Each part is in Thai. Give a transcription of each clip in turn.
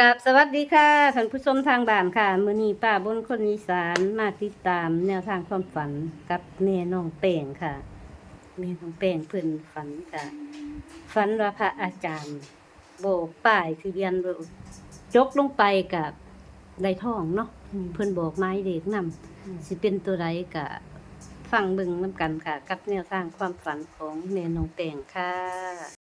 กับสวัสดีค่ะท่านผู้ชมทางบ้านค่ะ มือนีป้าบนคนอีสานมาติดตามแนวทางความฝันกับแม่น้องแป้งค่ะแม่น้องแป้งเพิ่นฝันค่ะ ฝันว่าพระอาจารย์ โบกป้ายทะเบียนรถจกลงไปกับได้ทองเนาะเพิ่นบอกไม้เด็กนำสิเป็นตัวใดก็ฟังเบิ่งนํกันค่ะ กับแนวทางความฝันของแม่น้องแป้งค่ะ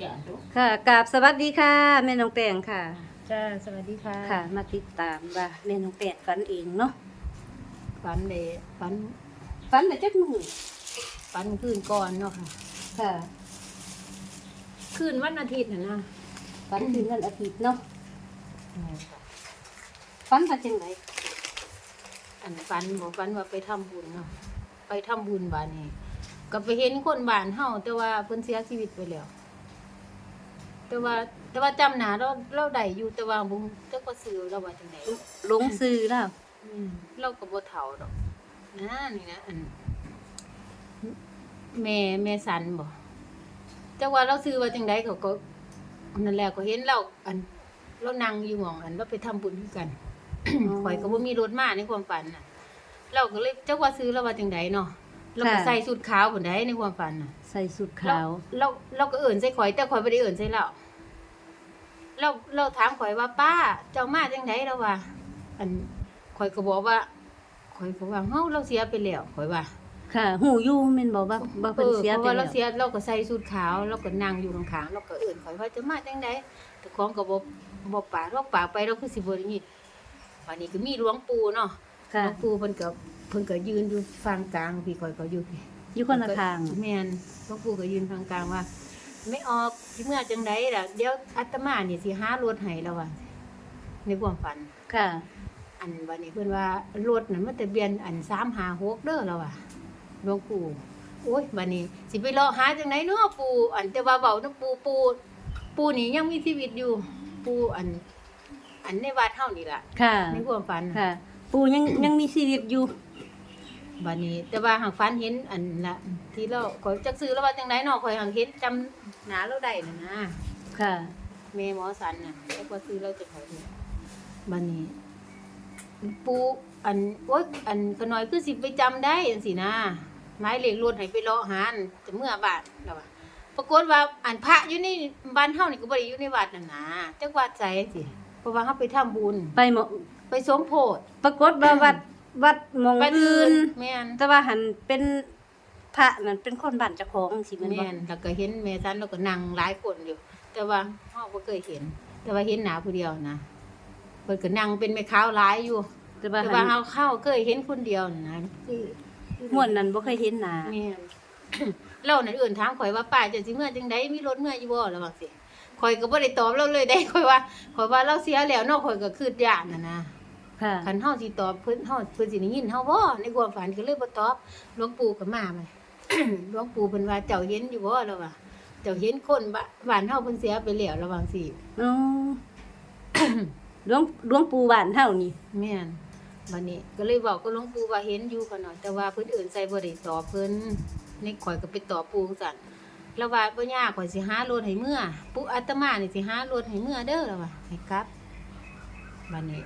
อย่าดูค่ะกับสวัสดีค่ะแม่น้องแป้งค่ะ จ้าสวัสดีค่ะค่ะ มาติดตามว่าแม่น้องแปดฝันเองเนาะฝันเลยฝันฝันมาจากมือฝันคืนก่อนเนาะค่ะ ค่ะคืนวันอาทิตย์นะนะฝันคืนวันอาทิตย์เนาะฝันมาจังไหนอันฝันบอกฝันว่าไปทำบุญเนาะไปทำบุญบ้านนี้ ก็ไปเห็นคนบ้านเฮาแต่ว่าเพิ่นเสียชีวิตไปแล้ว แต่ว่าแต่ว่าจำหนาเราเราได้อยู่แต่ว่าบ่จักว่าซื้อเราว่าจังไดหลงซื้อแล้วอืมเราก็บ่เฒ่าดอกนะนี่นะอันแม่แม่สันบ่จักว่าเราซื้อว่าจังไดเขาก็นั่นแหละก็เห็นเราอัน เรานั่งอยู่หม่องอันเราไปทำบุญด้วยกันข่อยก็บ่มีรถมาในความฝันน่ะ เราก็เลยจักว่าซื้อแล้วว่าจังไดเนาะ เราก็ใส่ชุดขาวพุ่นได้ในความฝันน่ะใส่สุดขาว เราเราก็เอิ่นใส่ข่อยแต่ข่อยบ่ได้เอิ่นใส่เราเราเราถามข่อยว่าป้า เจ้ามาจังไดเราว่า อันข่อยก็บอกว่าข่อยก็ว่าเฮาเราเสียไปแล้วข่อยว่าค่ะ หูอยู่แม่นบอกว่าบ่เอเพิ่นอเสียเพราะไปว่าแล้เราวเสียเราก็ใส่ชุดขาวเราก็นั่งอยู่ข้างๆเราก็เอิ่นข่อยว่าจะมาจังไดแต่ของก็บ่บ่ปากเราปากไปเราคือสิบ่ได้ยินวันนี้ก็มีหลวงปู่เนาะหค่ะลวงปู่เพิ่นก็ เพิ่นก็ยืนอยู่ฝั่งกลางพี่ข่อยก็อยู่พี่อยู่คนละทางแม่นหลวงปู่ก็ยืนฝั่งกลางว่า ไม่ออกสิเมื่อจังไดล่ะเดี๋ยวอาตมานี่สิหารถให้แล้วว่าในความฝันค่ะ อันวันนี้เพิ่นว่ารถนั่นมันทะเบียนอัน356เด้อแล้วว่ะหลวงปู่โอ้ยบัดนี้ สิไปรอหาจังไดเนาะปู่อันแต่ว่าเว้านำปู่ปู่ปู่นี่ยังมีชีวิตอยู่ปู่อัน อันในวัดเฮานี่ล่ะค่ะในความฝันค่ะ ปู่ยังยังมีชีวิตอยู่ บัดนี้ แต่ว่าหางฝันเห็นอันละที่เราขอยจักซื้อแล้วว่าจังไดเนาะขอยหางเห็นจำหน้าเราได้น่ะนะค่ะแม่หมอสันน่ะแล้วก็ซื้อเราจะขอยเห็นบัดนี้ ปูอันโอ๊ยอันขน้อยคือสิไปจำได้จังซี่นะหมายเลขรถให้ไปเลาะหาอันจะเมื่อบ้านแล้วว่าปรากฏว่าอันพระอยู่ในบ้านเฮานี่ก็บ่ได้อยู่ในวัดนั่นนะจักวัดใจสิเพราะว่าเฮาไปทำบุญ ไปหมอไปสมโพธิ ปรากฏว่าวัด วัดหมองวัดอื่อื่นนแม่นแต่ว่าหันเป็นพระนั่นเป็นคนบ้านเจ้าของสิแม่นบ่แม่นแล้วก็เห็นแม่ซันแล้วก็นั่งหลายคนอยู่ แต่ว่าเฮาบ่เคยเห็น แต่ว่าเห็นหน้าผู้เดียวนะเพิ่นก็นั่งเป็นแม่ค้าวหลายอยู่ แต่ว่าแต่หัว่านเฮาเข้าเคยเห็นคนเดียวนะคือม่วนนั้นบ่เคยเห็นหน้าแม่น เรานั่นเอื่นถามข่อยว่าป้าจะสิเมื่อจังไดมีรถเมื่ออยู่บ่แล้วว่าสิข่อยก็บ่ได้ตอบเราเลยได้ข่อยว่าข่อยว่าเราเสียแล้วเนาะข่อยก็คืดย่านน่ะนะ ค่ะ คันเฮาสิตอบเพิ่นเฮาเพิ่นสิได้ยินเฮาบ่ในความฝันก็เลยบ่ตอบหลวงปู่ก็มาไหมหลวงปู่เพิ่นว่าเจ้าเห็นอยู่บ่แล้วว่าเจ้าเห็นคนบ้าบ้านเฮาเพิ่นเสียไปแล้วระวังสิ อ๋อ หลวงหลวงปู่บ้านเฮานี่ แม่นบัดนี้ก็เลยบอกกับหลวงปู่ว่าเห็นอยู่ขน่อยแต่ว่าเพิ่นอื่นใส่บ่ได้ตอบเพิ่นนี่ข่อยก็ไปตอบปู่สั่นแล้วว่าบ่ยากข่อยสิหารถให้เมื่อปู่อาตมานี่สิหารถให้เมื่อเด้อแล้วว่าให้กลับบัดนี้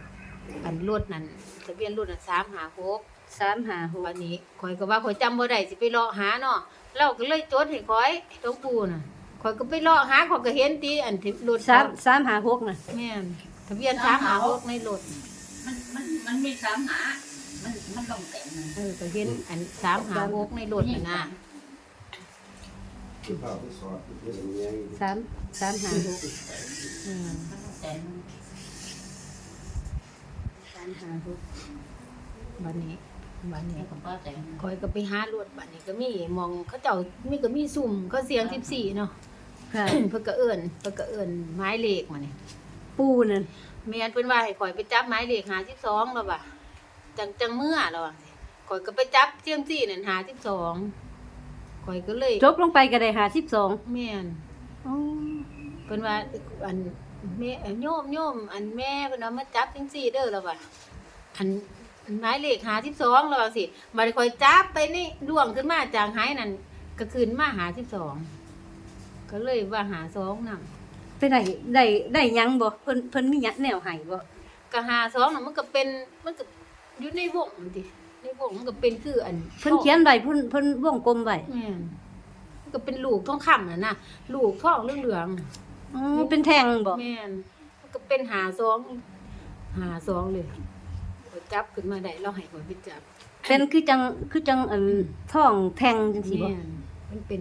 อันรถนั่นทะเบียนรถนั่น356 356วันนี้ข่อยก็ว่าข่อยจำบ่ได้สิไปเลาะหาเนาะเราก็เลยจดให้ข่อยหลวงปู่น่ะข่อยก็ไปเลาะหาข่อยก็เห็นติอันที่รถสามสามหาหกน่ะแม่นทะเบียน356ในรถน่ะมันมันมันมีสามหา มันมันต้องแต่งนะเออก็เห็นอัน356ในรถน่ะนะคือภาพที่สอดที่เป็นยังสามสามหาหกอืมมันต้องแต่งสามหาหก บัดนี้บัดนี้นี่ผมก็แต่งข่อยก็ไปหารถบัดนี้ก็มีหมองเขาเจ้ามีก็มีซุ่มเขาเสียง14เนาะค่ะ เพิ่นก็เอิ้นเพิ่นก็เอิ้นหมายเลขมานี่ปู่นั่นแม่นเพิ่นว่าให้ข่อยไปจับหมายเลข52แล้วว่ะจังจังเมื่อแล้วว่ะข่อยก็ไปจับเจียมจี้นั่น52ข่อยก็เลยจบลงไปก็ได้หาสิบสองแม่นอ๋อเพิ่นว่าอัน แม่โยมโยมอันแม่เพิ่นว่ามาจับจังซี่เด้อแล้วว่ะอันหมายเลข52แล้วว่าสิบัดนี้ข่อยจับไปนี่ล่วงขึ้นมาจากหายนั่นก็ขึ้นมา52ก็เลยว่า52นำไปได้ได้ได้หยังบ่เพิ่นเพิ่นมีหยังแนวให้บ่ก็หาสองน่ะมันก็เป็นมันก็อยู่ในวงนั่นติในวงมันก็เป็นคืออันเพิ่นเขียนไว้เพิ่นเพิ่นวงกลมไว้แม่นมันก็เป็นลูกทองคำน่ะนะลูกทองเหลืองๆน่ะ อ๋อเป็นแท่งบ่แม่นมันก็เป็นหาสองหาสองเลยข้อยจับขึ้นมาได้เราให้ข่อยไปจับเป็นคือจังคือจังอันท้องแท่งจังซี่บ่แม่นมันเป็น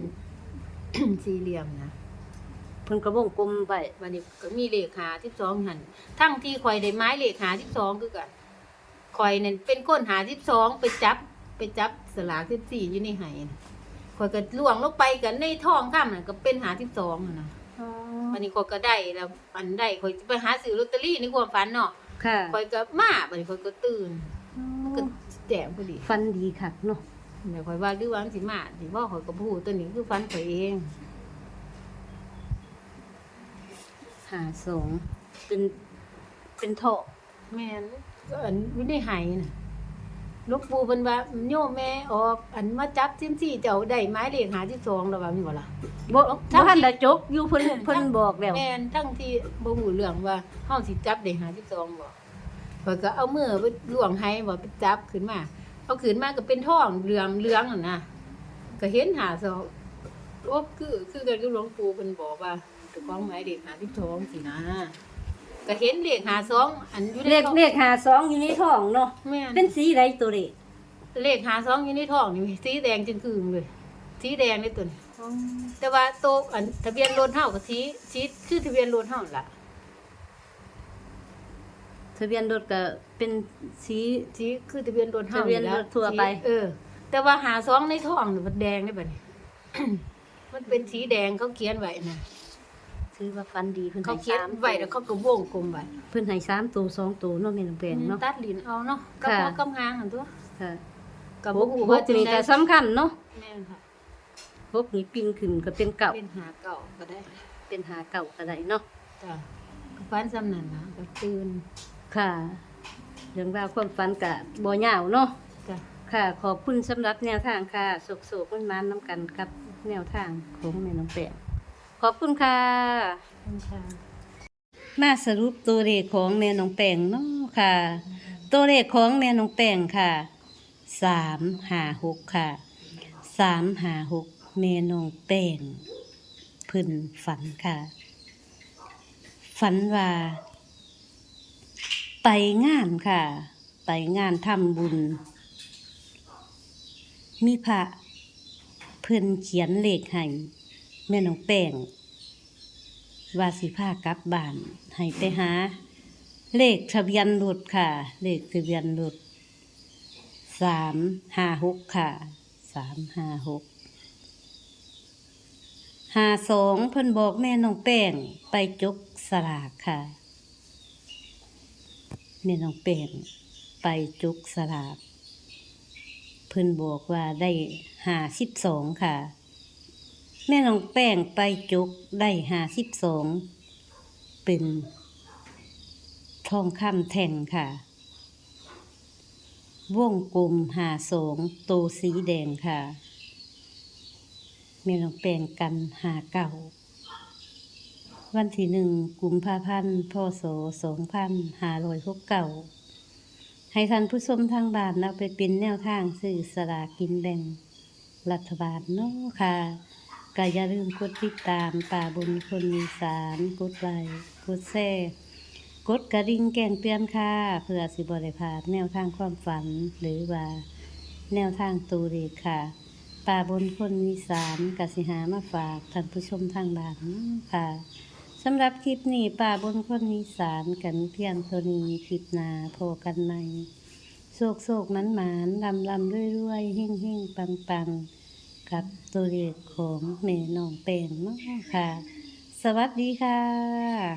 สี่เหลี่ยมนะเพิ่นก็วงกลมไว้วันนี้ก็มีเลขหาที่สองหันทั้งที่ข่อยได้ไม้เลขหาที่สองคือกันข่อยนั่นเป็นก้นหาที่สองไปจับ ไปจับสลากที่สี่อยู่ในไหน่ะข่อยก็ล่วงลงไปกันในท้องข้ามน่ะก็เป็นหาที่สองน่ะนะอ๋อ วันนี้ข่อยก็ได้แล้วอันได้ข่อยจะไปหาซื้อลอตเตอรี่ในความฝันเนาะค่ะข่อยก็มาวันนี้ข่อยก็ตื่นก็แจ่มพอดีฟันดีคักเนาะเดี๋ยวข่อยว่าหรือว่ามันสิมาสิว่าข่อยก็พูดตัวนี้คือฝันข่อยเองหาสองเป็นเป็นท่อแม่นก็อันอยู่ในไหน่ะ หลูกปู่เพิ่นว่าโยมแม่ออก อันมาจับซิมซี่เจ้าได้ไม้เลขหาที่สองแล้วว่ามีบ่ล่ะบ่ทั้บ่งทันที่ได้จบอยู่เพิ่นเพิ่นบอกแล้วแม่นทั้งที่บ่ฮู้เรื่องว่าเฮาสิจับได้หาที่สองบ่ข่อยก็เอามือไปล่วงให้บ่ไปจับขึ้นมา เอาขึ้นมาก็เป็นท้องเหลืองเหลืองนั่นน่ะก็เห็นหาสองโอ้คือคือกันกับหลวงปู่เพิ่นบอกว่าเจ้าของไม้เลขหาที่สองสินะ ก็เห็นเลขหาสองอันอยู่ในเลขท้องเลขหาสองอยู่ในท้องเนาะแม่นเป็นสีใดตัวเลขเลขหาสองอยู่ในท้องนี่สีแดงจึงคืงเลยสีแดงในตัวนี้แต่ว่าโตวอันทะเบียนรถเฮากับสีสีคือทะเบียนรถเฮาล่ะทะเบียนรถก็เป็นสี สีคือทะเบียนรถเฮาทะเบียนรถทั่วไปสีเออ แต่ว่าหาสองในท้องนี่มันแดงได้บัดนี้ มันเป็นสีแดงเขาเขียนไว้นะ ถือว่าฟันดีเพิ่นเขาให้เขียนสามไว้แล้วเขาก็วงกลมไว้เพิ่นให้สามตัวสองตัวเนาะแม่นองแปลงเนาะ ตัดลิ้นเอาเนาะก็ค่ะพอกำงางหั่นตัวค่ะก็หบ่กฮู้หว่ากจังนี่ได๋ก็สำคัญเนาะแม่นค่ะ หกนี่ปิ้งขึ้นก็เป็นเก่าเป็นหาเก่าก็ได้เป็นหาเก่าก็ได้เนาะ จ้ะก็ฝันซ้ำนั่นนะก็ตื่นค่ะ เรื่องราวความฝันก็บ่ยาวเนาะ จ้ะ ค่ะ ขอบคุณสำหรับแนวทางค่ะสุกๆมันมานๆนํกันกับแนวทางของแม่น้องแปง ขอบคุณค่ะขอบคุณค่ะ มาสรุปตัวเลขของแม่น้องแป้งเนาะค่ะ ตัวเลขของแม่น้องแป้งค่ะสามหาหกค่ะสามหาหกแม่น้องแป้งเพิ่นฝันค่ะ ฝันว่า ไปงานค่ะ ไปงานทำบุญ มีพระเพิ่นเขียนเลขให้ แม่น้องแป้งว่าสิพากลับบ้านให้ไปหา เลขทะเบียนรถค่ะ เลขทะเบียนรถสามห้าหกค่ะสามห้าหกห้าสองเพิ่นบอกแม่น้องแป้งไปจกสลากค่ะแม่น้องแป้งไปจกสลากเพิ่นบอกว่าได้ห้าสิบสองค่ะ แม่น้องแป้งไปจุกได้หาสิบสองเป็นทองคำแท่งค่ะ วงกลมหาสองโตสีแดงค่ะ แม่น้องแป้งกันหาเก่า วันที่หนึ่งกุมภาพันธ์พศสองพันหาร้อยหกเก่าให้ท่านผู้ชมทางบ้านเอาไปเป็นแนวทางสื่อสลากินแบ่งรัฐบาลเนาะค่ะ ก็อย่าลืมกดติดตามป่าบนคนมีสารกดไลค์กดแชร์กดกระดิ่งแจ้งเตือนค่ะ เพื่อสิบริพาดแนวทางความฝันหรือว่าแนวทางตูเรกค่ะ ป่าบนคนมีสารกสิหามาฝากท่านผู้ชมทางบ้านค่ะสำหรับคลิปนี้ป่าบนคนมีสารกันเพียงเท่านี้คลิปนาโพอกันใหม่โศกโศกมันหมานลำลำด้วยรวยๆหิ่งหิ่งปังปัง กับตัวเลขของแม่น้องแป้งเนาะค่ะ สวัสดีค่ะ